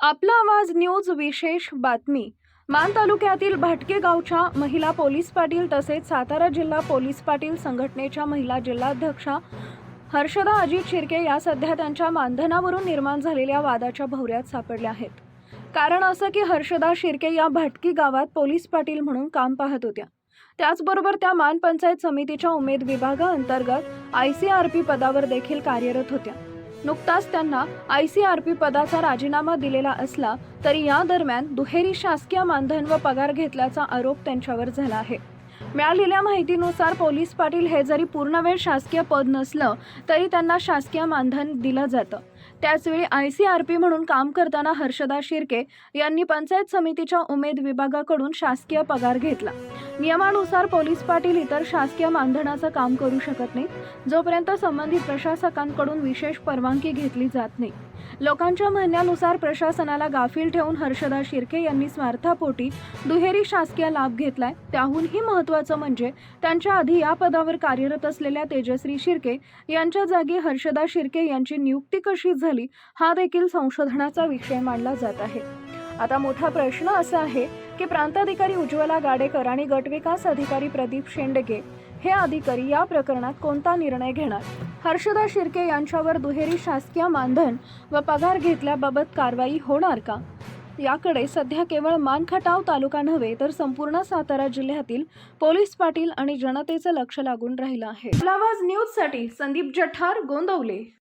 आपला आवाज न्यूज विशेष बातमी. मान तालुक्यातील भाटके गावच्या महिला पोलीस पाटील तसेच सातारा जिल्हा पोलीस पाटील संघटनेच्या महिला जिल्हाध्यक्षा हर्षदा अजित शिर्के या सध्या त्यांच्या मानधनावरून निर्माण झालेल्या वादाच्या भोवऱ्यात सापडल्या आहेत. कारण असं की हर्षदा शिर्के या भाटकी गावात पोलीस पाटील म्हणून काम पाहत होत्या. त्याचबरोबर त्या मान पंचायत समितीच्या उमेद विभागाअंतर्गत आय सी आर पी पदावर देखील कार्यरत होत्या. नुकताच त्यांना आय सी आर पी पदाचा राजीनामा दिलेला असला तरी या दरम्यान दुहेरी शासकीय मानधन व पगार घेतल्याचा आरोप त्यांच्यावर झाला आहे. मिळालेल्या माहितीनुसार पोलीस पाटील हे जरी पूर्णवेळ शासकीय पद नसलं तरी त्यांना शासकीय मानधन दिलं जातं. त्याचवेळी आय सी आर पी म्हणून काम करताना हर्षदा शिर्के यांनी पंचायत समितीच्या उमेद विभागाकडून शासकीय पगार घेतला. नियमानुसार पोलीस पाटील इतर शासकीय मानधनाचं काम करू शकत नाहीत जोपर्यंत संबंधित प्रशासकांकडून विशेष परवानगी घेतली जात नाही. लोकांच्या म्हणण्यानुसार प्रशासनाला गाफील ठेवून हर्षदा शिर्के यांनी स्वार्थापोटी दुहेरी शासकीय लाभ घेतलाय. त्याहूनही महत्त्वाचं म्हणजे त्यांच्या आधी या पदावर कार्यरत असलेल्या तेजश्री शिर्के यांच्या जागी हर्षदा शिर्के यांची नियुक्ती कशी झाली हा देखील संशोधनाचा विषय मानला जात आहे. आता मोठा प्रश्न असा आहे की प्रांताधिकारी उज्ज्वला गाडेकर आणि गटविकास अधिकारी प्रदीप शेंडगे हे अधिकारी या प्रकरणात कोणता निर्णय घेणार? हर्षदा शिर्के यांच्यावर दुहेरी शासकीय मानधन व पगार घेतल्याबाबत कारवाई होणार का? याकडे सध्या केवळ मानखटाव तालुका नव्हे तर संपूर्ण सातारा जिल्ह्यातील पोलीस पाटील आणि जनतेचं लक्ष लागून राहिलं आहे. आवाज न्यूजसाठी संदीप जठार गोंदवले.